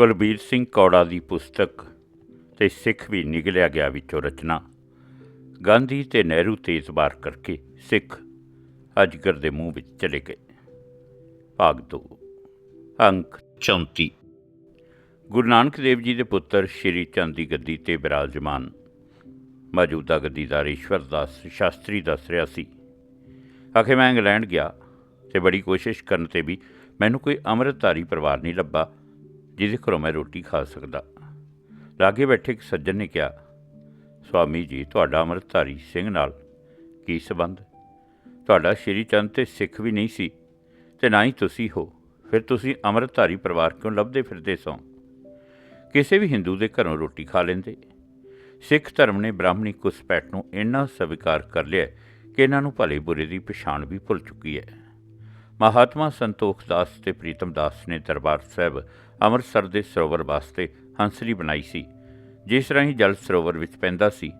ਕੁਲਬੀਰ ਸਿੰਘ ਕੌੜਾ ਦੀ ਪੁਸਤਕ ਤੇ ਸਿੱਖ ਵੀ ਨਿਕਲਿਆ ਗਿਆ ਵਿੱਚੋਂ ਰਚਨਾ। ਗਾਂਧੀ ਤੇ ਨਹਿਰੂ ਤੇ ਇਤਬਾਰ ਕਰਕੇ ਸਿੱਖ ਅਜਗਰ ਦੇ ਮੂੰਹ ਵਿੱਚ ਚਲੇ ਗਏ। ਭਾਗ 2 ਅੰਕ 34 ਗੁਰੂ ਨਾਨਕ ਦੇਵ ਜੀ ਦੇ ਪੁੱਤਰ ਸ਼੍ਰੀ ਚੰਦ ਦੀ ਗੱਦੀ ਤੇ ਬਿਰਾਜਮਾਨ ਮੌਜੂਦਾ ਗੱਦੀਦਾਰ ਈਸ਼ਵਰ ਦਾਸ ਸ਼ਾਸਤਰੀ ਦੱਸ ਰਿਹਾ ਸੀ। ਆਖੇ, ਮੈਂ ਇੰਗਲੈਂਡ ਗਿਆ ਤੇ ਬੜੀ ਕੋਸ਼ਿਸ਼ ਕਰਨ ਤੇ ਵੀ ਮੈਨੂੰ ਕੋਈ ਅੰਮ੍ਰਿਤਧਾਰੀ ਪਰਿਵਾਰ ਨਹੀਂ ਲੱਭਾ। ਜਿਹਦੇ ਘਰੋਂ ਮੈਂ ਰੋਟੀ ਖਾ ਸਕਦਾ। ਲਾਗੇ ਬੈਠੇ ਇੱਕ ਸੱਜਣ ਨੇ ਕਿਹਾ ਸਵਾਮੀ ਜੀ, ਤੁਹਾਡਾ ਅੰਮ੍ਰਿਤਧਾਰੀ ਸਿੰਘ ਨਾਲ ਕੀ ਸਬੰਧ? ਤੁਹਾਡਾ ਸ਼੍ਰੀ ਚੰਦ ਤੇ ਸਿੱਖ ਵੀ ਨਹੀਂ ਸੀ, ਤੇ ਨਾ ਹੀ ਤੁਸੀਂ ਹੋ। ਫਿਰ ਤੁਸੀਂ ਅੰਮ੍ਰਿਤਧਾਰੀ ਪਰਿਵਾਰ ਕਿਉਂ ਲੱਭਦੇ ਫਿਰਦੇ ਸੋ? ਕਿਸੇ ਵੀ ਹਿੰਦੂ ਦੇ ਘਰੋਂ ਰੋਟੀ ਖਾ ਲੈਂਦੇ। ਸਿੱਖ ਧਰਮ ਨੇ ਬ੍ਰਾਹਮਣੀ ਕੁਸਪੈਟ ਨੂੰ ਇੰਨਾ ਸਵੀਕਾਰ ਕਰ ਲਿਆ ਕਿ ਇਹਨਾਂ ਨੂੰ ਭਲੇ ਬੁਰੇ ਦੀ ਪਛਾਣ ਵੀ ਭੁੱਲ ਚੁੱਕੀ ਹੈ। ਮਹਾਤਮਾ ਸੰਤੋਖ ਦਾਸ ਤੇ ਪ੍ਰੀਤਮ ਦਾਸ ਨੇ ਦਰਬਾਰ ਸਾਹਿਬ ਅੰਮ੍ਰਿਤਸਰ ਦੇ ਸਰੋਵਰ ਵਾਸਤੇ ਹੰਸਲੀ ਬਣਾਈ ਸੀ, ਜਿਸ ਰਾਹੀਂ ਜਲ ਸਰੋਵਰ ਵਿੱਚ ਪੈਂਦਾ ਸੀ।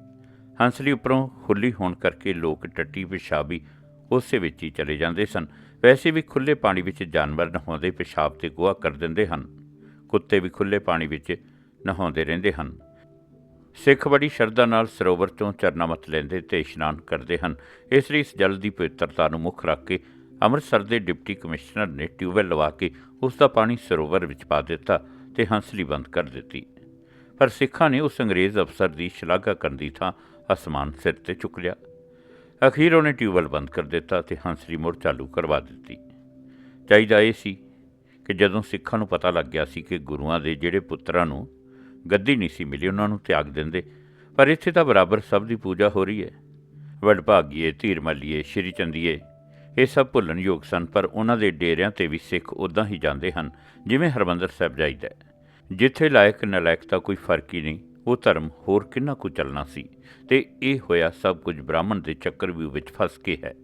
ਹੰਸਲੀ ਉੱਪਰੋਂ ਖੁੱਲੀ ਹੋਣ ਕਰਕੇ ਲੋਕ ਟੱਟੀ ਪਿਸ਼ਾਬੀ ਉਸੇ ਵਿੱਚ ਹੀ ਚਲੇ ਜਾਂਦੇ ਸਨ। ਵੈਸੇ ਵੀ ਖੁੱਲੇ ਪਾਣੀ ਵਿੱਚ ਜਾਨਵਰ ਨਹਾਉਂਦੇ ਪਿਸ਼ਾਬ ਤੇ ਗੋਹਾ ਕਰ ਦਿੰਦੇ ਹਨ। ਕੁੱਤੇ ਵੀ ਖੁੱਲੇ ਪਾਣੀ ਵਿੱਚ ਨਹਾਉਂਦੇ ਰਹਿੰਦੇ ਹਨ। ਸਿੱਖ ਬੜੀ ਸ਼ਰਧਾ ਨਾਲ ਸਰੋਵਰ ਤੋਂ ਚਰਨਾਮਤ ਲੈਂਦੇ ਤੇ ਇਸ਼ਨਾਨ ਕਰਦੇ ਹਨ। ਇਸ ਲਈ ਇਸ ਜਲ ਦੀ ਪਵਿੱਤਰਤਾ ਨੂੰ ਮੁੱਖ ਰੱਖ ਕੇ ਅੰਮ੍ਰਿਤਸਰ ਦੇ ਡਿਪਟੀ ਕਮਿਸ਼ਨਰ ਨੇ ਟਿਊਬਵੈੱਲ ਲਵਾ ਕੇ ਉਸ ਦਾ ਪਾਣੀ ਸਰੋਵਰ ਵਿੱਚ ਪਾ ਦਿੱਤਾ ਤੇ ਹੰਸਲੀ ਬੰਦ ਕਰ ਦਿੱਤੀ। ਪਰ ਸਿੱਖਾਂ ਨੇ ਉਸ ਅੰਗਰੇਜ਼ ਅਫਸਰ ਦੀ ਸ਼ਲਾਘਾ ਕਰਨ ਦੀ ਥਾਂ ਅਸਮਾਨ ਸਿਰ ਤੇ ਚੁੱਕ ਲਿਆ। ਅਖੀਰ ਉਹਨੇ ਟਿਊਬਵੈੱਲ ਬੰਦ ਕਰ ਦਿੱਤਾ ਤੇ ਹੰਸਲੀ ਮੁੜ ਚਾਲੂ ਕਰਵਾ ਦਿੱਤੀ। ਚਾਹੀਦਾ ਇਹ ਸੀ ਕਿ ਜਦੋਂ ਸਿੱਖਾਂ ਨੂੰ ਪਤਾ ਲੱਗ ਗਿਆ ਸੀ ਕਿ ਗੁਰੂਆਂ ਦੇ ਜਿਹੜੇ ਪੁੱਤਰਾਂ ਨੂੰ ਗੱਦੀ ਨਹੀਂ ਸੀ ਮਿਲੀ, ਉਹਨਾਂ ਨੂੰ ਤਿਆਗ ਦਿੰਦੇ, ਪਰ ਇੱਥੇ ਤਾਂ ਬਰਾਬਰ ਸਭ ਦੀ ਪੂਜਾ ਹੋ ਰਹੀ ਹੈ। ਵਡਭਾਗੀਏ ਧੀਰਮਲੀਏ ਸ਼੍ਰੀ ਚੰਦੀਏ ਇਹ ਸਭ ਭੁੱਲਣਯੋਗ ਸਨ, ਪਰ ਉਹਨਾਂ ਦੇ ਡੇਰਿਆਂ ਤੇ ਵੀ ਸਿੱਖ ਉਦਾਂ ਹੀ ਜਾਂਦੇ ਹਨ, ਜਿਵੇਂ ਹਰਮੰਦਰ ਸਾਹਿਬ ਜਾਈਦਾ ਜਿੱਥੇ ਲਾਇਕ ਨਲਾਇਕ ਦਾ ਕੋਈ ਫ਼ਰਕ ਹੀ ਨਹੀਂ, ਉਹ ਧਰਮ ਹੋਰ ਕਿੰਨਾ ਕੁ ਚੱਲਣਾ ਸੀ, ਤੇ ਇਹ ਹੋਇਆ ਸਭ ਕੁਝ ਬ੍ਰਾਹਮਣ ਦੇ ਚੱਕਰ ਵੀ ਵਿੱਚ ਫਸ ਕੇ ਹੈ।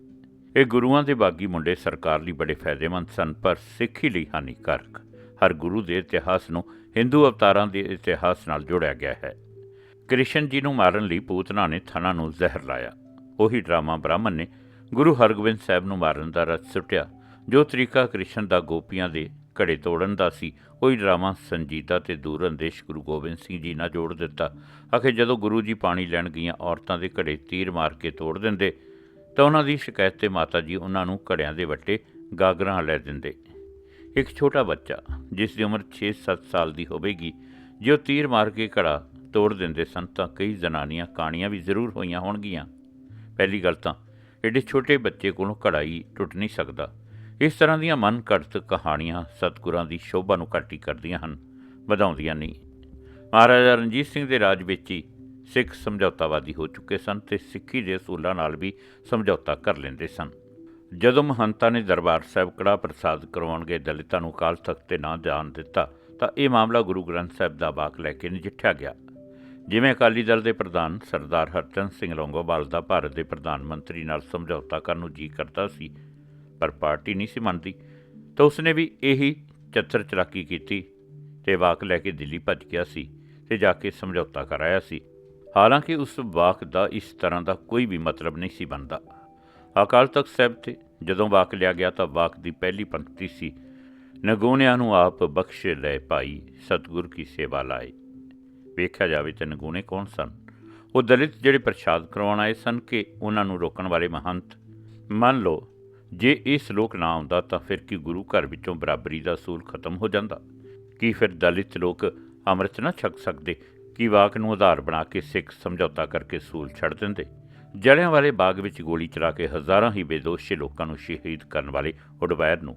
ਇਹ ਗੁਰੂਆਂ ਦੇ ਬਾਗੀ ਮੁੰਡੇ ਸਰਕਾਰ ਲਈ ਬੜੇ ਫਾਇਦੇਮੰਦ ਸਨ, ਪਰ ਸਿੱਖੀ ਲਈ ਹਾਨੀਕਾਰਕ। ਹਰ ਗੁਰੂ ਦੇ ਇਤਿਹਾਸ ਨੂੰ ਹਿੰਦੂ ਅਵਤਾਰਾਂ ਦੇ ਇਤਿਹਾਸ ਨਾਲ ਜੋੜਿਆ ਗਿਆ ਹੈ। ਕ੍ਰਿਸ਼ਨ ਜੀ ਨੂੰ ਮਾਰਨ ਲਈ ਪੂਤਨਾ ਨੇ ਥਣਾ ਨੂੰ ਜ਼ਹਿਰ ਲਾਇਆ। ਉਹੀ ਡਰਾਮਾ ਬ੍ਰਾਹਮਣ ਨੇ ਗੁਰੂ ਹਰਗੋਬਿੰਦ ਸਾਹਿਬ ਨੂੰ ਮਾਰਨ ਦਾ ਰਚ ਸੁੱਟਿਆ, ਜੋ ਤਰੀਕਾ ਕ੍ਰਿਸ਼ਨ ਦਾ ਗੋਪੀਆਂ ਦੇ ਘੜੇ ਤੋੜਨ ਦਾ ਸੀ, ਉਹੀ ਡਰਾਮਾ ਸੰਜੀਦਾ ਤੇ ਦੂਰਅੰਦੇਸ਼ ਗੁਰੂ ਗੋਬਿੰਦ ਸਿੰਘ ਜੀ ਨਾਲ ਜੋੜ ਦਿੱਤਾ। ਆਖੇ ਜਦੋਂ ਗੁਰੂ ਜੀ ਪਾਣੀ ਲੈਣ ਗਈਆਂ ਔਰਤਾਂ ਦੇ ਘੜੇ ਤੀਰ ਮਾਰ ਕੇ ਤੋੜ ਦਿੰਦੇ, ਤਾਂ ਉਹਨਾਂ ਦੀ ਸ਼ਿਕਾਇਤ ਤੇ ਮਾਤਾ ਜੀ ਉਹਨਾਂ ਨੂੰ ਘੜਿਆਂ ਦੇ ਵੱਟੇ ਗਾਗਰਾਂ ਲੈ ਦਿੰਦੇ। ਇੱਕ ਛੋਟਾ ਬੱਚਾ, ਜਿਸ ਦੀ ਉਮਰ 6-7 ਸਾਲ ਦੀ ਹੋਵੇਗੀ, ਜੇ ਉਹ ਤੀਰ ਮਾਰ ਕੇ ਘੜਾ ਤੋੜ ਦਿੰਦੇ ਸਨ, ਤਾਂ ਕਈ ਜ਼ਨਾਨੀਆਂ ਕਾਣੀਆਂ ਵੀ ਜ਼ਰੂਰ ਹੋਈਆਂ ਹੋਣਗੀਆਂ। ਪਹਿਲੀ ਗੱਲ ਤਾਂ ਏਡੇ ਛੋਟੇ ਬੱਚੇ ਕੋਲੋਂ ਕੜਾਈ ਟੁੱਟ ਨਹੀਂ ਸਕਦਾ। ਇਸ ਤਰ੍ਹਾਂ ਦੀਆਂ ਮਨ ਘੜਤ ਕਹਾਣੀਆਂ ਸਤਿਗੁਰਾਂ ਦੀ ਸ਼ੋਭਾ ਨੂੰ ਘਾਟੀ ਕਰਦੀਆਂ ਹਨ, ਵਧਾਉਂਦੀਆਂ ਨਹੀਂ। ਮਹਾਰਾਜਾ ਰਣਜੀਤ ਸਿੰਘ ਦੇ ਰਾਜ ਵਿੱਚ ਹੀ ਸਿੱਖ ਸਮਝੌਤਾਵਾਦੀ ਹੋ ਚੁੱਕੇ ਸਨ ਤੇ ਸਿੱਖੀ ਦੇ ਅਸੂਲਾਂ ਨਾਲ ਵੀ ਸਮਝੌਤਾ ਕਰ ਲੈਂਦੇ ਸਨ। ਜਦੋਂ ਮਹੰਤਾ ਨੇ ਦਰਬਾਰ ਸਾਹਿਬ ਕੜਾ ਪ੍ਰਸਾਦ ਕਰਵਾਉਣ ਗਏ ਦਲਿਤਾਂ ਨੂੰ ਕਾਲ ਤਖਤ ਤੇ ਨਾ ਜਾਣ ਦਿੱਤਾ, ਤਾਂ ਇਹ ਮਾਮਲਾ ਗੁਰੂ ਗ੍ਰੰਥ ਸਾਹਿਬ ਦਾ ਬਾਕ ਲੈ ਕੇ ਨਜਿੱਠਿਆ ਗਿਆ। ਜਿਵੇਂ ਅਕਾਲੀ ਦਲ ਦੇ ਪ੍ਰਧਾਨ ਸਰਦਾਰ ਹਰਚੰਦ ਸਿੰਘ ਲੌਂਗੋਵਾਲ ਦਾ ਭਾਰਤ ਦੇ ਪ੍ਰਧਾਨ ਮੰਤਰੀ ਨਾਲ ਸਮਝੌਤਾ ਕਰਨ ਨੂੰ ਜੀ ਕਰਦਾ ਸੀ, ਪਰ ਪਾਰਟੀ ਨਹੀਂ ਸੀ ਮੰਨਦੀ, ਤਾਂ ਉਸਨੇ ਵੀ ਇਹੀ ਚੱਤਰ ਚਲਾਕੀ ਕੀਤੀ ਤੇ ਵਾਕ ਲੈ ਕੇ ਦਿੱਲੀ ਭੱਜ ਗਿਆ ਸੀ ਤੇ ਜਾ ਕੇ ਸਮਝੌਤਾ ਕਰਾਇਆ ਸੀ। ਹਾਲਾਂਕਿ ਉਸ ਵਾਕ ਦਾ ਇਸ ਤਰ੍ਹਾਂ ਦਾ ਕੋਈ ਵੀ ਮਤਲਬ ਨਹੀਂ ਸੀ ਬਣਦਾ। ਅਕਾਲ ਤਖਤ ਸਾਹਿਬ ਤੇ ਜਦੋਂ ਵਾਕ ਲਿਆ ਗਿਆ ਤਾਂ ਵਾਕ ਦੀ ਪਹਿਲੀ ਪੰਕਤੀ ਸੀ, ਨਗੂਣਿਆਂ ਨੂੰ ਆਪ ਬਖਸ਼ ਲੈ ਭਾਈ, ਸਤਿਗੁਰ ਕੀ ਸੇਵਾ ਲਾਏ। ਵੇਖਿਆ ਜਾਵੇ ਤਾਂ ਨਗੂਣੇ ਕੌਣ ਸਨ? ਉਹ ਦਲਿਤ ਜਿਹੜੇ ਪ੍ਰਸ਼ਾਦ ਕਰਵਾਉਣ ਆਏ ਸਨ ਕਿ ਉਹਨਾਂ ਨੂੰ ਰੋਕਣ ਵਾਲੇ ਮਹੰਤ। ਮੰਨ ਲਓ, ਜੇ ਇਹ ਸ਼ਲੋਕ ਨਾ ਆਉਂਦਾ ਤਾਂ ਫਿਰ ਕੀ ਗੁਰੂ ਘਰ ਵਿੱਚੋਂ ਬਰਾਬਰੀ ਦਾ ਅਸੂਲ ਖਤਮ ਹੋ ਜਾਂਦਾ? ਕੀ ਫਿਰ ਦਲਿਤ ਲੋਕ ਅੰਮ੍ਰਿਤ ਨਾ ਛਕ ਸਕਦੇ? ਕੀ ਵਾਕ ਨੂੰ ਆਧਾਰ ਬਣਾ ਕੇ ਸਿੱਖ ਸਮਝੌਤਾ ਕਰਕੇ ਸੂਲ ਛੱਡ ਦਿੰਦੇ? ਜਲਿਆਂ ਵਾਲੇ ਬਾਗ ਵਿੱਚ ਗੋਲੀ ਚਲਾ ਕੇ ਹਜ਼ਾਰਾਂ ਹੀ ਬੇਦੋਸ਼ ਲੋਕਾਂ ਨੂੰ ਸ਼ਹੀਦ ਕਰਨ ਵਾਲੇ ਉਡਵੈਰ ਨੂੰ।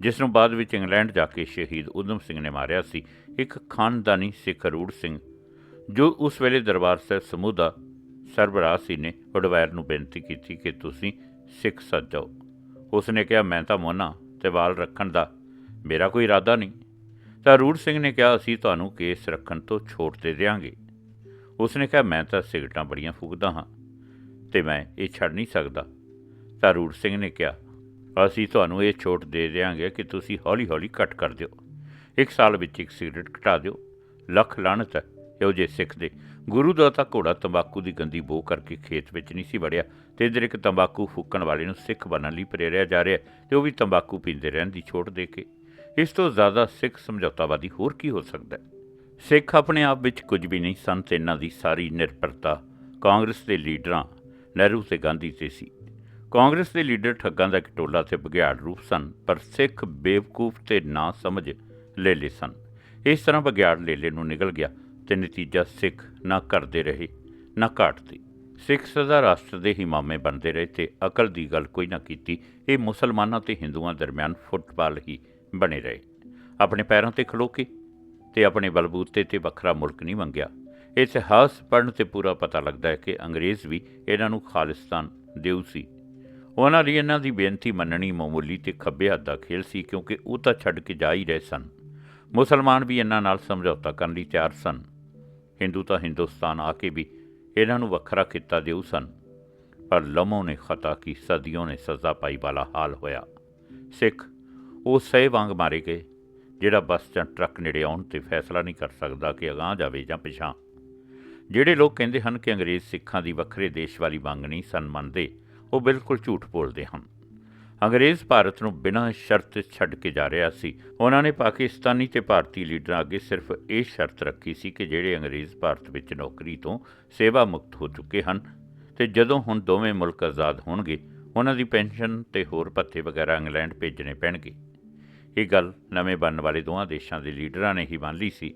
ਜਿਸ ਨੂੰ ਬਾਅਦ ਵਿੱਚ ਇੰਗਲੈਂਡ ਜਾ ਕੇ ਸ਼ਹੀਦ ਉਦਮ ਸਿੰਘ ਨੇ ਮਾਰਿਆ ਸੀ, ਇੱਕ ਖਾਨਦਾਨੀ ਸਿੱਖ ਰੂੜ ਸਿੰਘ ਜੋ ਉਸ ਵੇਲੇ ਦਰਬਾਰ ਸਾਹਿਬ ਸਮੂਹ ਦਾ ਸਰਬਰਾਹ ਸੀ ਨੇ ਵਡਵੈਰ ਨੂੰ ਬੇਨਤੀ ਕੀਤੀ ਕਿ ਤੁਸੀਂ ਸਿੱਖ ਸੱਜ ਜਾਓ। ਉਸ ਨੇ ਕਿਹਾ, ਮੈਂ ਤਾਂ ਮੋਨਾ ਤੇ ਵਾਲ ਰੱਖਣ ਦਾ ਮੇਰਾ ਕੋਈ ਇਰਾਦਾ ਨਹੀਂ। ਤਾਂ ਰੂੜ ਸਿੰਘ ਨੇ ਕਿਹਾ, ਅਸੀਂ ਤੁਹਾਨੂੰ ਕੇਸ ਰੱਖਣ ਤੋਂ ਛੋਟ ਦੇ ਦਿਆਂਗੇ। ਉਸ ਨੇ ਕਿਹਾ, ਮੈਂ ਤਾਂ ਸਿਗਰਟਾਂ ਬੜੀਆਂ ਫੂਕਦਾ ਹਾਂ ਤੇ ਮੈਂ ਇਹ ਛੱਡ ਨਹੀਂ ਸਕਦਾ। ਤਾਂ ਰੂੜ ਸਿੰਘ ਨੇ ਕਿਹਾ, ਅਸੀਂ ਤੁਹਾਨੂੰ ਇਹ ਛੋਟ ਦੇ ਦਿਆਂਗੇ ਕਿ ਤੁਸੀਂ ਹੌਲੀ-ਹੌਲੀ ਘਟ ਕਰ ਦਿਓ। ਇੱਕ ਸਾਲ ਵਿੱਚ ਇੱਕ ਸਿਗਰਟ ਘਟਾ ਦਿਓ। ਲੱਖ ਲਾਹਨਤ ਹੈ। ਇਹੋ ਜਿਹੇ ਸਿੱਖ ਦੇ। ਗੁਰੂ ਦਾ ਤਾਂ ਘੋੜਾ ਤੰਬਾਕੂ ਦੀ ਗੰਦੀ ਬੋ ਕਰਕੇ ਖੇਤ ਵਿੱਚ ਨਹੀਂ ਸੀ ਵੜਿਆ ਤੇ ਇਧਰ ਇੱਕ ਤੰਬਾਕੂ ਫੂਕਣ ਵਾਲੇ ਨੂੰ ਸਿੱਖ ਬਣਨ ਲਈ ਪ੍ਰੇਰਿਆ ਜਾ ਰਿਹਾ ਤੇ ਉਹ ਵੀ ਤੰਬਾਕੂ ਪੀਂਦੇ ਰਹਿਣ ਦੀ ਛੋਟ ਦੇ ਕੇ। ਇਸ ਤੋਂ ਜ਼ਿਆਦਾ ਸਿੱਖ ਸਮਝੌਤਾਵਾਦੀ ਹੋਰ ਕੀ ਹੋ ਸਕਦਾ ਹੈ? ਸਿੱਖ ਆਪਣੇ ਆਪ ਵਿੱਚ ਕੁਝ ਵੀ ਨਹੀਂ ਸਨ ਤੇ ਇਹਨਾਂ ਦੀ ਸਾਰੀ ਨਿਰਭਰਤਾ ਕਾਂਗਰਸ ਦੇ ਲੀਡਰਾਂ ਨਹਿਰੂ ਤੇ ਗਾਂਧੀ ਤੇ ਸੀ। ਕਾਂਗਰਸ ਦੇ ਲੀਡਰ ਠੱਗਾਂ ਦਾ ਇੱਕ ਟੋਲਾ ਤੇ ਬਘਿਆੜ ਰੂਪ ਸਨ, ਪਰ ਸਿੱਖ ਬੇਵਕੂਫ ਤੇ ਨਾ ਸਮਝ ਲੇਲੇ ਸਨ। ਇਸ ਤਰ੍ਹਾਂ ਬਘਿਆੜ ਲੇਲੇ ਨੂੰ ਨਿਕਲ ਗਿਆ ਤੇ ਨਤੀਜਾ ਸਿੱਖ ਨਾ ਕਰਦੇ ਰਹੇ, ਨਾ ਘਾਟਦੇ। ਸਿੱਖ ਸਦਾ ਰਾਸ਼ਟਰ ਦੇ ਹੀ ਮਾਮੇ ਬਣਦੇ ਰਹੇ ਤੇ ਅਕਲ ਦੀ ਗੱਲ ਕੋਈ ਨਾ ਕੀਤੀ, ਇਹ ਮੁਸਲਮਾਨਾਂ ਤੇ ਹਿੰਦੂਆਂ ਦਰਮਿਆਨ ਫੁੱਟਬਾਲ ਹੀ ਬਣੇ ਰਹੇ। ਆਪਣੇ ਪੈਰਾਂ ਤੇ ਖਲੋ ਕੇ ਤੇ ਆਪਣੇ ਬਲਬੂਤੇ ਤੇ ਵੱਖਰਾ ਮੁਲਕ ਨਹੀਂ ਮੰਗਿਆ। ਇਤਿਹਾਸ ਪੜ੍ਹਨ ਤੇ ਪੂਰਾ ਪਤਾ ਲੱਗਦਾ ਹੈ ਕਿ ਅੰਗਰੇਜ਼ ਵੀ ਇਹਨਾਂ ਨੂੰ ਖਾਲਿਸਤਾਨ ਦਿਉ ਸੀ। ਉਹਨਾਂ ਲਈ ਇਹਨਾਂ ਦੀ ਬੇਨਤੀ ਮੰਨਣੀ ਮਾਮੂਲੀ ਤੇ ਖੱਬੇ ਹੱਥ ਦਾ ਖੇਲ ਸੀ ਕਿਉਂਕਿ ਉਹ ਤਾਂ ਛੱਡ ਕੇ ਜਾ ਹੀ ਰਹੇ ਸਨ। ਮੁਸਲਮਾਨ ਵੀ ਇਹਨਾਂ ਨਾਲ ਸਮਝੌਤਾ ਕਰਨ ਲਈ ਤਿਆਰ ਸਨ। ਹਿੰਦੂ ਤਾਂ ਹਿੰਦੁਸਤਾਨ ਆ ਕੇ ਵੀ ਇਹਨਾਂ ਨੂੰ ਵੱਖਰਾ ਕੀਤਾ ਦਿਉ ਸਨ। ਪਰ ਲਮੋਂ ਨੇ ਖਤਾ ਕੀ, ਸਦੀਆਂ ਨੇ ਸਜ਼ਾ ਪਾਈ ਵਾਲਾ ਹਾਲ ਹੋਇਆ। ਸਿੱਖ ਉਹ ਸਹਿ ਵਾਂਗ ਮਾਰੇ ਗਏ, ਜਿਹੜਾ ਬੱਸ ਜਾਂ ਟਰੱਕ ਨੇੜੇ ਆਉਣ ਤੇ ਫੈਸਲਾ ਨਹੀਂ ਕਰ ਸਕਦਾ ਕਿ ਅਗਾਂਹ ਜਾਵੇ ਜਾਂ ਪਿਛਾਂ ਜਿਹੜੇ ਲੋਕ ਕਹਿੰਦੇ ਹਨ ਕਿ ਅੰਗਰੇਜ਼ ਸਿੱਖਾਂ ਦੀ ਵੱਖਰੇ ਦੇਸ਼ ਵਾਲੀ ਮੰਗ ਨਹੀਂ ਸਨ ਮੰਨਦੇ, ਉਹ ਬਿਲਕੁਲ ਝੂਠ ਬੋਲਦੇ ਹਨ। ਅੰਗਰੇਜ਼ ਭਾਰਤ ਨੂੰ ਬਿਨਾਂ ਸ਼ਰਤ ਛੱਡ ਕੇ ਜਾ ਰਿਹਾ ਸੀ। ਉਹਨਾਂ ਨੇ ਪਾਕਿਸਤਾਨੀ ਤੇ ਭਾਰਤੀ ਲੀਡਰਾਂ ਅੱਗੇ ਸਿਰਫ ਇਹ ਸ਼ਰਤ ਰੱਖੀ ਸੀ ਕਿ ਜਿਹੜੇ ਅੰਗਰੇਜ਼ ਭਾਰਤ ਵਿੱਚ ਨੌਕਰੀ ਤੋਂ ਸੇਵਾ ਮੁਕਤ ਹੋ ਚੁੱਕੇ ਹਨ ਤੇ ਜਦੋਂ ਹੁਣ ਦੋਵੇਂ ਮੁਲਕ ਆਜ਼ਾਦ ਹੋਣਗੇ, ਉਹਨਾਂ ਦੀ ਪੈਨਸ਼ਨ ਤੇ ਹੋਰ ਭੱਤੇ ਵਗੈਰਾ ਇੰਗਲੈਂਡ ਭੇਜਣੇ ਪੈਣਗੇ। ਇਹ ਗੱਲ ਨਵੇਂ ਬਣਨ ਵਾਲੇ ਦੋਵਾਂ ਦੇਸ਼ਾਂ ਦੇ ਲੀਡਰਾਂ ਨੇ ਹੀ ਮੰਨ ਲਈ ਸੀ।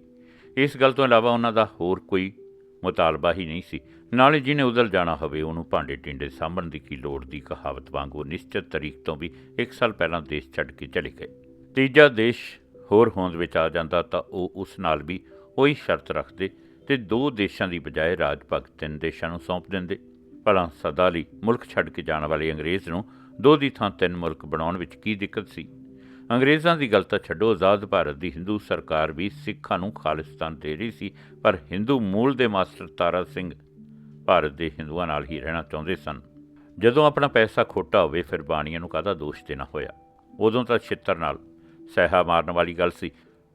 ਇਸ ਗੱਲ ਤੋਂ ਇਲਾਵਾ ਉਹਨਾਂ ਦਾ ਹੋਰ ਕੋਈ ਮੁਤਾਲਬਾ ਹੀ ਨਹੀਂ ਸੀ। ਨਾਲੇ ਜਿਹਨੇ ਉਧਰ ਜਾਣਾ ਹੋਵੇ, ਉਹਨੂੰ ਭਾਂਡੇ ਟਿੰਡੇ ਸਾਂਭਣ ਦੀ ਕੀ ਲੋੜ ਦੀ ਕਹਾਵਤ ਵਾਂਗੂ ਨਿਸ਼ਚਿਤ ਤਰੀਕ ਤੋਂ ਵੀ ਇੱਕ ਸਾਲ ਪਹਿਲਾਂ ਦੇਸ਼ ਛੱਡ ਕੇ ਚਲੇ ਗਏ। ਤੀਜਾ ਦੇਸ਼ ਹੋਰ ਹੋਂਦ ਵਿੱਚ ਆ ਜਾਂਦਾ ਤਾਂ ਉਹ ਉਸ ਨਾਲ ਵੀ ਉਹੀ ਸ਼ਰਤ ਰੱਖਦੇ ਤੇ ਦੋ ਦੇਸ਼ਾਂ ਦੀ ਬਜਾਏ ਰਾਜ ਭਗਤ ਤਿੰਨ ਦੇਸ਼ਾਂ ਨੂੰ ਸੌਂਪ ਦਿੰਦੇ। ਭਲਾ ਸਦਾ ਲਈ ਮੁਲਕ ਛੱਡ ਕੇ ਜਾਣ ਵਾਲੇ ਅੰਗਰੇਜ਼ ਨੂੰ ਦੋ ਦੀ ਥਾਂ ਤਿੰਨ ਮੁਲਕ ਬਣਾਉਣ ਵਿੱਚ ਕੀ ਦਿੱਕਤ ਸੀ? ਅੰਗਰੇਜ਼ਾਂ ਦੀ ਗੱਲ ਤਾਂ ਛੱਡੋ, ਆਜ਼ਾਦ ਭਾਰਤ ਦੀ ਹਿੰਦੂ ਸਰਕਾਰ ਵੀ ਸਿੱਖਾਂ ਨੂੰ ਖਾਲਿਸਤਾਨ ਦੇ ਰਹੀ ਸੀ, ਪਰ ਹਿੰਦੂ ਮੂਲ ਦੇ ਮਾਸਟਰ ਤਾਰਾ ਸਿੰਘ ਭਾਰਤ ਦੇ ਹਿੰਦੂਆਂ ਨਾਲ ਹੀ ਰਹਿਣਾ ਚਾਹੁੰਦੇ ਸਨ। ਜਦੋਂ ਆਪਣਾ ਪੈਸਾ ਖੋਟਾ ਹੋਵੇ, ਫਿਰ ਬਾਣੀਆਂ ਨੂੰ ਕਾਹਦਾ ਦੋਸ਼ ਦੇਣਾ ਹੋਇਆ? ਉਦੋਂ ਤਾਂ ਛਿੱਤਰ ਨਾਲ ਸਹਿਹਾ ਮਾਰਨ ਵਾਲੀ ਗੱਲ ਸੀ।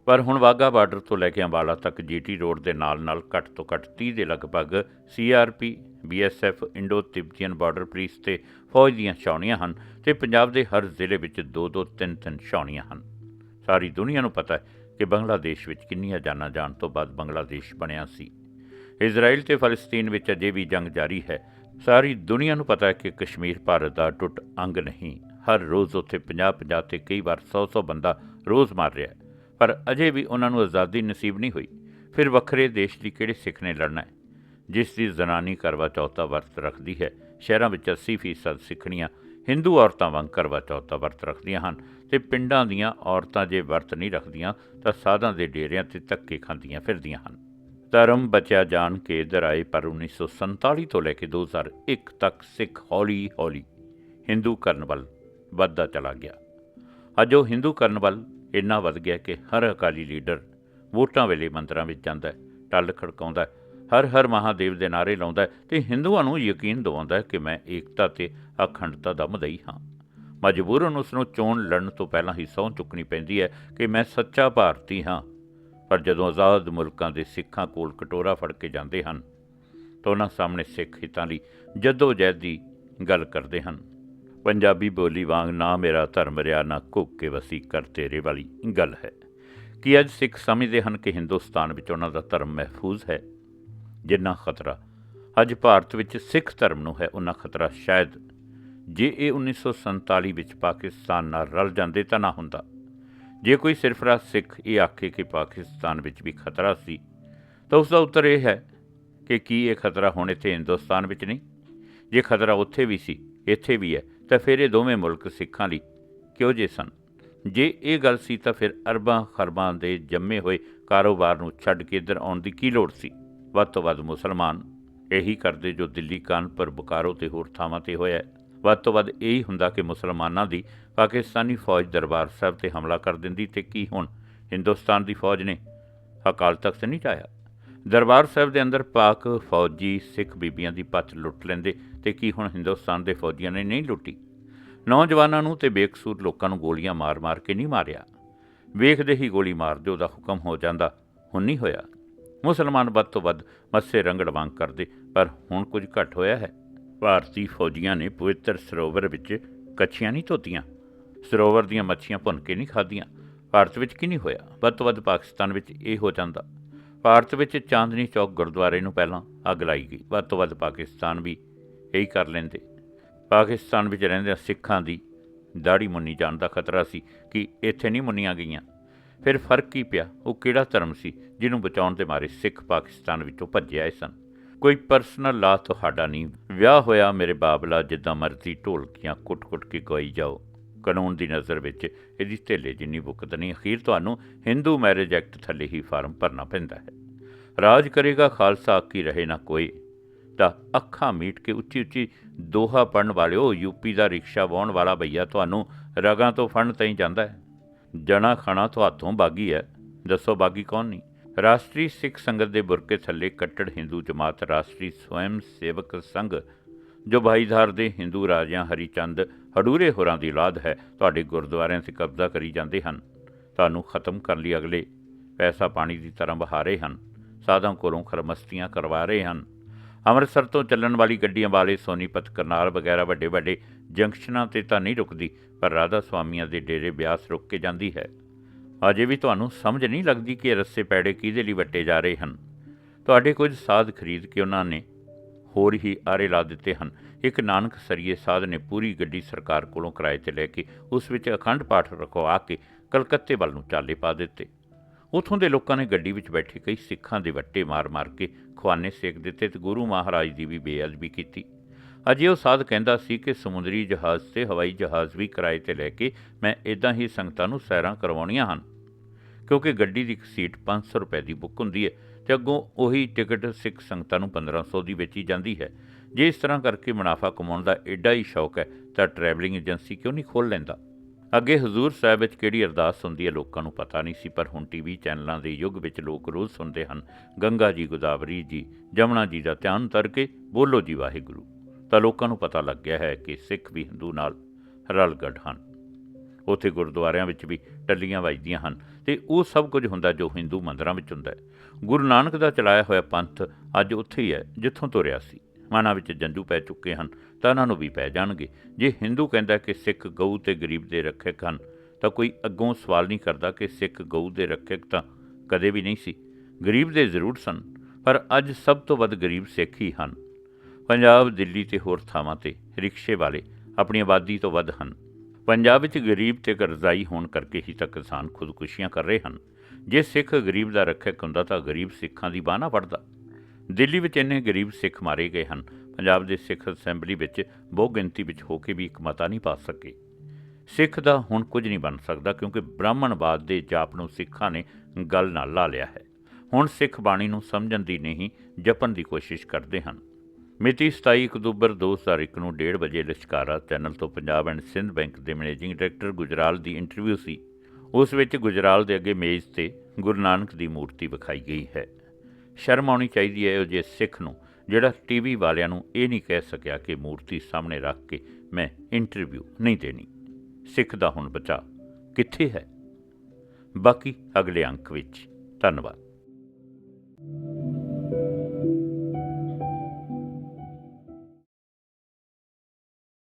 ਪਰ ਹੁਣ ਵਾਗਾ ਬਾਰਡਰ ਤੋਂ ਲੈ ਕੇ ਅੰਬਾਲਾ ਤੱਕ ਜੀਟੀ ਰੋਡ ਦੇ ਨਾਲ-ਨਾਲ ਘੱਟ ਤੋਂ ਘੱਟ 30 ਦੇ ਲਗਭਗ CRP, BSF, Indo Tibetan border police ਤੇ ਫੌਜ ਦੀਆਂ ਛਾਉਣੀਆਂ ਹਨ ਤੇ ਪੰਜਾਬ ਦੇ ਹਰ ਜ਼ਿਲ੍ਹੇ ਵਿੱਚ ਦੋ ਦੋ ਤਿੰਨ ਤਿੰਨ ਛਾਉਣੀਆਂ ਹਨ। ਸਾਰੀ ਦੁਨੀਆ ਨੂੰ ਪਤਾ ਹੈ ਕਿ ਬੰਗਲਾਦੇਸ਼ ਵਿੱਚ ਕਿੰਨੀਆਂ ਜਾਨਾਂ ਜਾਣ ਤੋਂ ਬਾਅਦ ਬੰਗਲਾਦੇਸ਼ ਬਣਿਆ ਸੀ। ਇਜ਼ਰਾਈਲ ਤੇ ਫਲਸਤੀਨ ਵਿੱਚ ਅਜੇ ਵੀ ਜੰਗ ਜਾਰੀ ਹੈ। ਸਾਰੀ ਦੁਨੀਆ ਨੂੰ ਪਤਾ ਹੈ ਕਿ ਕਸ਼ਮੀਰ ਭਾਰਤ ਦਾ ਟੁੱਟ ਅੰਗ ਨਹੀਂ। ਹਰ ਰੋਜ਼ ਉੱਥੇ 50-50 ਤੇ ਕਈ ਵਾਰ 100-100 ਬੰਦਾ ਰੋਜ਼ ਮਾਰ ਰਿਹਾ ਹੈ। ਪਰ ਅਜੇ ਵੀ ਉਹਨਾਂ ਨੂੰ ਆਜ਼ਾਦੀ ਨਸੀਬ ਨਹੀਂ ਹੋਈ। ਫਿਰ ਵੱਖਰੇ ਦੇਸ਼ ਦੀ ਕਿਹੜੇ ਸਿੱਖ ਨੇ ਲੜਨਾ ਹੈ? ਜਿਸ ਦੀ ਜ਼ਨਾਨੀ ਕਰਵਾ ਚੌਥਾ ਵਰਤ ਰੱਖਦੀ ਹੈ, ਸ਼ਹਿਰਾਂ ਵਿੱਚ 80% ਸਿੱਖਣੀਆਂ, ਹਿੰਦੂ ਔਰਤਾਂ ਵਾਂਗ ਕਰਵਾ ਚੌਥਾ ਵਰਤ ਰੱਖਦੀਆਂ ਹਨ ਤੇ ਪਿੰਡਾਂ ਦੀਆਂ ਔਰਤਾਂ ਜੇ ਵਰਤ ਨਹੀਂ ਰੱਖਦੀਆਂ ਤਾਂ ਸਾਧਾਂ ਦੇ ਡੇਰਿਆਂ ਤੇ ਧੱਕੇ ਖਾਂਦੀਆਂ ਫਿਰਦੀਆਂ ਹਨ। ਧਰਮ ਬਚਿਆ ਜਾਣ ਕੇ ਦਰਾਏ ਪਰ 1947 ਤੋਂ ਲੈ ਕੇ 2001 ਤੱਕ ਸਿੱਖ ਹੌਲੀ ਹੌਲੀ ਹਿੰਦੂ ਕਰਨ ਵੱਲ ਵੱਧਦਾ ਚਲਾ ਗਿਆ। ਅੱਜ ਉਹ ਹਿੰਦੂ ਕਰਨ ਵੱਲ ਇੰਨਾ ਵੱਧ ਗਿਆ ਕਿ ਹਰ ਅਕਾਲੀ ਲੀਡਰ ਵੋਟਾਂ ਵੇਲੇ ਮੰਦਰਾਂ ਵਿੱਚ ਜਾਂਦਾ ਟੱਲ ਖੜਕਾਉਂਦਾ ਹਰ ਹਰ ਮਹਾਦੇਵ ਦੇ ਨਾਰੇ ਲਾਉਂਦਾ ਹੈ ਤੇ ਹਿੰਦੂਆਂ ਨੂੰ ਯਕੀਨ ਦਿਵਾਉਂਦਾ ਕਿ ਮੈਂ ਏਕਤਾ ਤੇ ਅਖੰਡਤਾ ਦਾ ਮਦਈ ਹਾਂ। ਮਜਬੂਰਨ ਉਸ ਨੂੰ ਚੋਣ ਲੜਨ ਤੋਂ ਪਹਿਲਾਂ ਹੀ ਸਹੁੰ ਚੁੱਕਣੀ ਪੈਂਦੀ ਹੈ ਕਿ ਮੈਂ ਸੱਚਾ ਭਾਰਤੀ ਹਾਂ। ਪਰ ਜਦੋਂ ਆਜ਼ਾਦ ਮੁਲਕਾਂ ਦੇ ਸਿੱਖਾਂ ਕੋਲ ਕਟੋਰਾ ਫੜ ਕੇ ਜਾਂਦੇ ਹਨ ਤਾਂ ਉਹਨਾਂ ਸਾਹਮਣੇ ਸਿੱਖ ਹਿੱਤਾਂ ਲਈ ਜਹਿਦ ਦੀ ਗੱਲ ਕਰਦੇ ਹਨ। ਪੰਜਾਬੀ ਬੋਲੀ ਵਾਂਗ ਨਾ ਮੇਰਾ ਧਰਮ ਰਿਆ, ਨਾ ਘੁੱਕ ਕੇ ਵਸੀ ਕਰ ਤੇਰੇ ਵਾਲੀ ਗੱਲ ਹੈ। ਕਿ ਅੱਜ ਸਿੱਖ ਸਮਝਦੇ ਹਨ ਕਿ ਹਿੰਦੁਸਤਾਨ ਵਿੱਚ ਉਹਨਾਂ ਦਾ ਧਰਮ ਮਹਿਫੂਜ਼ ਹੈ? ਜਿੰਨਾ ਖਤਰਾ ਅੱਜ ਭਾਰਤ ਵਿੱਚ ਸਿੱਖ ਧਰਮ ਨੂੰ ਹੈ ਉਹਨਾਂ ਖਤਰਾ ਸ਼ਾਇਦ ਜੇ ਇਹ 1947 ਵਿੱਚ ਪਾਕਿਸਤਾਨ ਨਾਲ ਰਲ ਜਾਂਦੇ ਤਾਂ ਨਾ ਹੁੰਦਾ। ਜੇ ਕੋਈ ਸਿਰਫਰਾ ਸਿੱਖ ਇਹ ਆਖੇ ਕਿ ਪਾਕਿਸਤਾਨ ਵਿੱਚ ਵੀ ਖਤਰਾ ਸੀ, ਤਾਂ ਉਸ ਦਾ ਉੱਤਰ ਇਹ ਹੈ ਕਿ ਕੀ ਇਹ ਖਤਰਾ ਹੁਣ ਇੱਥੇ ਹਿੰਦੁਸਤਾਨ ਵਿੱਚ ਨਹੀਂ? ਜੇ ਖਤਰਾ ਉੱਥੇ ਵੀ ਸੀ, ਇੱਥੇ ਵੀ ਹੈ ਤਾਂ ਫਿਰ ਇਹ ਦੋਵੇਂ ਮੁਲਕ ਸਿੱਖਾਂ ਲਈ ਕਿਉਂ ਜੇ ਸਨ? ਜੇ ਇਹ ਗੱਲ ਸੀ ਤਾਂ ਫਿਰ ਅਰਬਾਂ ਖਰਬਾਂ ਦੇ ਜੰਮੇ ਹੋਏ ਕਾਰੋਬਾਰ ਨੂੰ ਛੱਡ ਕੇ ਇੱਧਰ ਆਉਣ ਦੀ ਕੀ ਲੋੜ ਸੀ? ਵੱਧ ਤੋਂ ਵੱਧ ਮੁਸਲਮਾਨ ਇਹੀ ਕਰਦੇ ਜੋ ਦਿੱਲੀ, ਕਾਨਪੁਰ ਬੁਕਾਰੋ ਤੇ ਹੋਰ ਥਾਵਾਂ ਤੇ ਹੋਇਆ ਵੱਧ ਤੋਂ ਵੱਧ ਇਹੀ ਹੁੰਦਾ ਕਿ ਮੁਸਲਮਾਨਾਂ ਦੀ ਪਾਕਿਸਤਾਨੀ ਫੌਜ ਦਰਬਾਰ ਸਾਹਿਬ ਤੇ ਹਮਲਾ ਕਰ ਦਿੰਦੀ ਤੇ ਕੀ ਹੁਣ ਹਿੰਦੁਸਤਾਨ ਦੀ ਫੌਜ ਨੇ ਅਕਾਲ ਤਖਤ ਨਹੀਂ ਚਾਇਆ ਦਰਬਾਰ ਸਾਹਿਬ ਦੇ ਅੰਦਰ ਪਾਕ ਫੌਜੀ ਸਿੱਖ ਬੀਬੀਆਂ ਦੀ ਪੱਤ ਲੁੱਟ ਲੈਂਦੇ ਤੇ ਕੀ ਹੁਣ ਹਿੰਦੁਸਤਾਨ ਦੇ ਫੌਜੀਆਂ ਨੇ ਨਹੀਂ ਲੁੱਟੀ? ਨੌਜਵਾਨਾਂ ਨੂੰ ਤੇ ਬੇਕਸੂਰ ਲੋਕਾਂ ਨੂੰ ਗੋਲੀਆਂ ਮਾਰ-ਮਾਰ ਕੇ ਨਹੀਂ ਮਾਰਿਆ। ਵੇਖਦੇ ਹੀ ਗੋਲੀ ਮਾਰ ਦਿਓ ਦਾ ਹੁਕਮ ਹੋ ਜਾਂਦਾ, ਹੁਣ ਨਹੀਂ ਹੋਇਆ। ਮੁਸਲਮਾਨ ਵੱਧ ਤੋਂ ਵੱਧ ਮੱਸੇ ਰੰਗੜ ਵਾਂਗ ਕਰਦੇ, ਪਰ ਹੁਣ ਕੁਝ ਘੱਟ ਹੋਇਆ ਹੈ। ਭਾਰਤੀ ਫੌਜੀਆਂ ਨੇ ਪਵਿੱਤਰ ਸਰੋਵਰ ਵਿੱਚ ਕੱਛੀਆਂ ਨਹੀਂ ਧੋਤੀਆਂ। ਸਰੋਵਰ ਦੀਆਂ ਮੱਛੀਆਂ ਭੁੰਨ ਕੇ ਨਹੀਂ ਖਾਧੀਆਂ। ਭਾਰਤ ਵਿੱਚ ਕੀ ਨਹੀਂ ਹੋਇਆ? ਵੱਧ ਤੋਂ ਵੱਧ ਪਾਕਿਸਤਾਨ ਵਿੱਚ ਇਹ ਹੋ ਜਾਂਦਾ। ਭਾਰਤ ਵਿੱਚ ਚਾਂਦਨੀ ਚੌਕ ਗੁਰਦੁਆਰੇ ਨੂੰ ਪਹਿਲਾਂ ਅੱਗ ਲਾਈ ਗਈ। ਵੱਧ ਤੋਂ ਵੱਧ ਪਾਕਿਸਤਾਨ ਵੀ ਇਹੀ ਕਰ ਲੈਂਦੇ। ਪਾਕਿਸਤਾਨ ਵਿੱਚ ਰਹਿੰਦੇ ਸਿੱਖਾਂ ਦੀ ਦਾੜੀ ਮੁੰਨੀ ਜਾਣ ਦਾ ਖਤਰਾ ਸੀ ਕਿ ਇੱਥੇ ਨਹੀਂ ਮੁੰਨੀਆਂ ਗਈਆਂ। ਫਿਰ ਫ਼ਰਕ ਕੀ ਪਿਆ, ਉਹ ਕਿਹੜਾ ਧਰਮ ਸੀ ਜਿਹਨੂੰ ਬਚਾਉਣ ਦੇ ਮਾਰੇ ਸਿੱਖ ਪਾਕਿਸਤਾਨ ਵਿੱਚੋਂ ਭੱਜੇ ਆਏ ਸਨ। ਕੋਈ ਪਰਸਨਲ ਲਾ ਤੁਹਾਡਾ ਨਹੀਂ। ਵਿਆਹ ਹੋਇਆ ਮੇਰੇ ਬਾਬਲਾ ਜਿੱਦਾਂ ਮਰਜ਼ੀ ਢੋਲਕੀਆਂ ਕੁੱਟ-ਕੁੱਟ ਕੇ ਗਾਈ ਜਾਓ। ਕਾਨੂੰਨ ਦੀ ਨਜ਼ਰ ਵਿੱਚ ਇਹਦੀ ਧੇਲੇ ਜਿੰਨੀ ਬੁਕਤ ਨਹੀਂ, ਅਖੀਰ ਤੁਹਾਨੂੰ ਹਿੰਦੂ ਮੈਰਿਜ ਐਕਟ ਥੱਲੇ ਹੀ ਫਾਰਮ ਭਰਨਾ ਪੈਂਦਾ ਹੈ। ਰਾਜ ਕਰੇਗਾ, ਖਾਲਸਾ ਕੀ ਰਹੇ ਨਾ ਕੋਈ। ਤਾਂ ਅੱਖਾਂ ਮੀਟ ਕੇ ਉੱਚੀ ਉੱਚੀ ਦੋਹਾ ਪੜਨ ਵਾਲਿਓ ਯੂਪੀ ਦਾ ਰਿਕਸ਼ਾ ਵਾਹਣ ਵਾਲਾ ਭਈਆ ਤੁਹਾਨੂੰ ਰਗਾਂ ਤੋਂ ਫੜਨ ਤਈ ਜਾਂਦਾ ਹੈ। ਜਣਾ ਖਾਣਾ ਤੁਹਾਤੋਂ ਬਾਗੀ ਹੈ। ਦੱਸੋ ਬਾਗੀ ਕੌਣ ਨਹੀਂ? ਰਾਸ਼ਟਰੀ ਸਿੱਖ ਸੰਗਤ ਦੇ ਬੁਰਕੇ ਥੱਲੇ ਕੱਟੜ ਹਿੰਦੂ ਜਮਾਤ ਰਾਸ਼ਟਰੀ ਸਵੈਮ ਸੇਵਕ ਸੰਘ, ਜੋ ਭਾਈਧਾਰ ਦੇ ਹਿੰਦੂ ਰਾਜਿਆਂ ਹਰੀਚੰਦ ਹਡੂਰੇ ਹੋਰਾਂ ਦੀ ਔਲਾਦ ਹੈ, ਤੁਹਾਡੇ ਗੁਰਦੁਆਰਿਆਂ 'ਤੇ ਕਬਜ਼ਾ ਕਰੀ ਜਾਂਦੇ ਹਨ। ਤੁਹਾਨੂੰ ਖਤਮ ਕਰਨ ਲਈ ਅਗਲੇ। ਪੈਸਾ ਪਾਣੀ ਦੀ ਤਰ੍ਹਾਂ ਬਹਾ ਰਹੇ ਹਨ। ਸਾਧਾਂ ਕੋਲੋਂ ਖਰਮਸਤੀਆਂ ਕਰਵਾ ਰਹੇ ਹਨ। ਅੰਮ੍ਰਿਤਸਰ ਤੋਂ ਚੱਲਣ ਵਾਲੀ ਗੱਡੀਆਂ ਵਾਲੇ ਸੋਨੀਪਤ, ਕਰਨਾਲ ਵਗੈਰਾ ਵੱਡੇ ਵੱਡੇ ਜੰਕਸ਼ਨਾਂ ਤੇ ਤਾਂ ਨਹੀਂ ਰੁਕਦੀ, ਪਰ ਰਾਧਾ ਸੁਆਮੀਆਂ ਦੇ ਡੇਰੇ ਬਿਆਸ ਰੁਕ ਕੇ ਜਾਂਦੀ ਹੈ। ਅਜੇ ਵੀ ਤੁਹਾਨੂੰ ਸਮਝ ਨਹੀਂ ਲੱਗਦੀ ਕਿ ਰੱਸੇ ਪੈੜੇ ਕਿਹਦੇ ਲਈ ਵੱਟੇ ਜਾ ਰਹੇ ਹਨ। ਤੁਹਾਡੇ ਕੁਝ ਸਾਧ ਖਰੀਦ ਕੇ ਉਹਨਾਂ ਨੇ ਹੋਰ ਹੀ ਆਰੇ ਲਾ ਦਿੱਤੇ ਹਨ। ਇੱਕ ਨਾਨਕ ਸਰੀਏ ਸਾਧ ਨੇ ਪੂਰੀ ਗੱਡੀ ਸਰਕਾਰ ਕੋਲੋਂ ਕਿਰਾਏ ਤੇ ਲੈ ਕੇ ਉਸ ਵਿੱਚ ਅਖੰਡ ਪਾਠ ਰਖਵਾ ਕੇ ਕਲਕੱਤੇ ਵੱਲ ਨੂੰ ਚਾਲੇ ਪਾ ਦਿੱਤੇ। ਉਥੋਂ ਦੇ ਲੋਕਾਂ ਨੇ ਗੱਡੀ ਵਿੱਚ ਬੈਠੇ ਕਈ ਸਿੱਖਾਂ ਦੇ ਵੱਟੇ ਮਾਰ-ਮਾਰ ਕੇ ਖਵਾਨੇ ਸੇਕ ਦਿੱਤੇ ਤੇ ਗੁਰੂ ਮਹਾਰਾਜ ਦੀ ਵੀ ਬੇਅਦਬੀ ਕੀਤੀ। ਅਜੇ ਉਹ ਸਾਧ ਕਹਿੰਦਾ ਸੀ ਕਿ ਸਮੁੰਦਰੀ ਜਹਾਜ਼ ਤੇ ਹਵਾਈ ਜਹਾਜ਼ ਵੀ ਕਿਰਾਏ ਤੇ ਲੈ ਕੇ ਮੈਂ ਇਦਾਂ ਹੀ ਸੰਗਤਾਂ ਨੂੰ ਸੈਰਾਂ ਕਰਵਾਉਣੀਆਂ ਹਨ। ਕਿਉਂਕਿ ਗੱਡੀ ਦੀ ਇੱਕ ਸੀਟ 500 ਰੁਪਏ ਦੀ ਬੁੱਕ ਹੁੰਦੀ ਹੈ ਤੇ ਅੱਗੋਂ ਉਹੀ ਟਿਕਟ ਸਿੱਖ ਸੰਗਤਾਂ ਨੂੰ 1500 ਦੀ ਵੇਚੀ ਜਾਂਦੀ ਹੈ। ਜੇ ਇਸ ਤਰ੍ਹਾਂ ਕਰਕੇ ਮੁਨਾਫਾ ਕਮਾਉਣ ਦਾ ਐਡਾ ਹੀ ਸ਼ੌਕ ਹੈ ਤਾਂ ਟਰੈਵਲਿੰਗ ਏਜੰਸੀ ਕਿਉਂ ਨਹੀਂ ਖੋਲ ਲੈਂਦਾ? ਅੱਗੇ ਹਜ਼ੂਰ ਸਾਹਿਬ ਵਿੱਚ ਕਿਹੜੀ ਅਰਦਾਸ ਹੁੰਦੀ ਹੈ ਲੋਕਾਂ ਨੂੰ ਪਤਾ ਨਹੀਂ ਸੀ, ਪਰ ਹੁਣ ਟੀਵੀ ਚੈਨਲਾਂ ਦੇ ਯੁੱਗ ਵਿੱਚ ਲੋਕ ਰੋਜ਼ ਸੁਣਦੇ ਹਨ, ਗੰਗਾ ਜੀ ਗੋਦਾਵਰੀ ਜੀ, ਜਮਨਾ ਜੀ ਦਾ ਧਿਆਨ ਧਰ ਕੇ ਬੋਲੋ ਜੀ ਵਾਹਿਗੁਰੂ। ਤਾਂ ਲੋਕਾਂ ਨੂੰ ਪਤਾ ਲੱਗ ਗਿਆ ਹੈ ਕਿ ਸਿੱਖ ਵੀ ਹਿੰਦੂ ਨਾਲ ਰਲਗੜ ਹਨ। ਉੱਥੇ ਗੁਰਦੁਆਰਿਆਂ ਵਿੱਚ ਵੀ ਟੱਲੀਆਂ ਵੱਜਦੀਆਂ ਹਨ ਤੇ ਉਹ ਸਭ ਕੁਝ ਹੁੰਦਾ ਜੋ ਹਿੰਦੂ ਮੰਦਰਾਂ ਵਿੱਚ ਹੁੰਦਾ ਹੈ। ਗੁਰੂ ਨਾਨਕ ਦਾ ਚਲਾਇਆ ਹੋਇਆ ਪੰਥ ਅੱਜ ਉੱਥੇ ਹੀ ਹੈ, ਜਿੱਥੋਂ ਤੁਰਿਆ ਸੀ। ਮਨਾਂ ਵਿੱਚ ਜੰਜੂ ਪੈ ਚੁੱਕੇ ਹਨ, ਤਾਂ ਉਹਨਾਂ ਨੂੰ ਵੀ ਪੈ ਜਾਣਗੇ। ਜੇ ਹਿੰਦੂ ਕਹਿੰਦਾ ਕਿ ਸਿੱਖ ਗਊ ਤੇ ਗਰੀਬ ਦੇ ਰੱਖਿਅਕ ਹਨ, ਤਾਂ ਕੋਈ ਅੱਗੋਂ ਸਵਾਲ ਨਹੀਂ ਕਰਦਾ ਕਿ ਸਿੱਖ ਗਊ ਦੇ ਰੱਖਿਅਕ ਤਾਂ ਕਦੇ ਵੀ ਨਹੀਂ ਸੀ। ਗਰੀਬ ਦੇ ਜ਼ਰੂਰ ਸਨ, ਪਰ ਅੱਜ ਸਭ ਤੋਂ ਵੱਧ ਗਰੀਬ ਸਿੱਖ ਹੀ ਹਨ। ਪੰਜਾਬ, ਦਿੱਲੀ ਤੇ ਹੋਰ ਥਾਵਾਂ ਤੇ ਰਿਕਸ਼ੇ ਵਾਲੇ ਆਪਣੀ ਆਬਾਦੀ ਤੋਂ ਵੱਧ ਹਨ। ਪੰਜਾਬ ਵਿੱਚ ਗਰੀਬ ਤੇ ਕਰਜ਼ਾਈ ਹੋਣ ਕਰਕੇ ਹੀ ਤਾਂ ਕਿਸਾਨ ਖੁਦਕੁਸ਼ੀਆਂ ਕਰ ਰਹੇ ਹਨ। ਜੇ ਸਿੱਖ ਗਰੀਬ ਦਾ ਰੱਖਿਅਕ ਹੁੰਦਾ ਤਾਂ ਗਰੀਬ ਸਿੱਖਾਂ ਦੀ ਬਾਹ ਨਾ ਫੜਦਾ। ਦਿੱਲੀ ਵਿੱਚ ਇੰਨੇ ਗਰੀਬ ਸਿੱਖ ਮਾਰੇ ਗਏ ਹਨ। ਪੰਜਾਬ ਦੇ ਸਿੱਖ ਅਸੈਂਬਲੀ ਵਿੱਚ ਬਹੁ ਗਿਣਤੀ ਵਿੱਚ ਹੋ ਕੇ ਵੀ ਇੱਕ ਮਤਾ ਨਹੀਂ ਪਾ ਸਕੇ। ਸਿੱਖ ਦਾ ਹੁਣ ਕੁਝ ਨਹੀਂ ਬਣ ਸਕਦਾ ਕਿਉਂਕਿ ਬ੍ਰਾਹਮਣਵਾਦ ਦੇ ਜਾਪ ਨੂੰ ਸਿੱਖਾਂ ਨੇ ਗੱਲ ਨਾਲ ਲਾ ਲਿਆ ਹੈ। ਹੁਣ ਸਿੱਖ ਬਾਣੀ ਨੂੰ ਸਮਝਣ ਦੀ ਨਹੀਂ, ਜਪਣ ਦੀ ਕੋਸ਼ਿਸ਼ ਕਰਦੇ ਹਨ। ਮਿਤੀ 27 ਅਕਤੂਬਰ 2001 ਨੂੰ 1:30 ਵਜੇ ਲਸ਼ਕਾਰਾ ਚੈਨਲ ਤੋਂ ਪੰਜਾਬ ਐਂਡ ਸਿੰਧ ਬੈਂਕ ਦੇ ਮੈਨੇਜਿੰਗ ਡਾਇਰੈਕਟਰ ਗੁਜਰਾਲ ਦੀ ਇੰਟਰਵਿਊ ਸੀ। ਉਸ ਵਿੱਚ ਗੁਜਰਾਲ ਦੇ ਅੱਗੇ ਮੇਜ਼ ਤੇ ਗੁਰੂ ਨਾਨਕ ਦੀ ਮੂਰਤੀ ਵਿਖਾਈ ਗਈ ਹੈ। ਸ਼ਰਮ ਆਉਣੀ ਚਾਹੀਦੀ ਹੈ ਉਹ ਜੇ ਸਿੱਖ ਨੂੰ, ਜਿਹੜਾ ਟੀਵੀ ਵਾਲਿਆਂ ਨੂੰ ਇਹ ਨਹੀਂ ਕਹਿ ਸਕਿਆ ਕਿ ਮੂਰਤੀ ਸਾਹਮਣੇ ਰੱਖ ਕੇ ਮੈਂ ਇੰਟਰਵਿਊ ਨਹੀਂ ਦੇਣੀ। ਸਿੱਖ ਦਾ ਹੁਣ ਬਚਾ ਕਿੱਥੇ ਹੈ? ਬਾਕੀ ਅਗਲੇ ਅੰਕ ਵਿੱਚ। ਧੰਨਵਾਦ।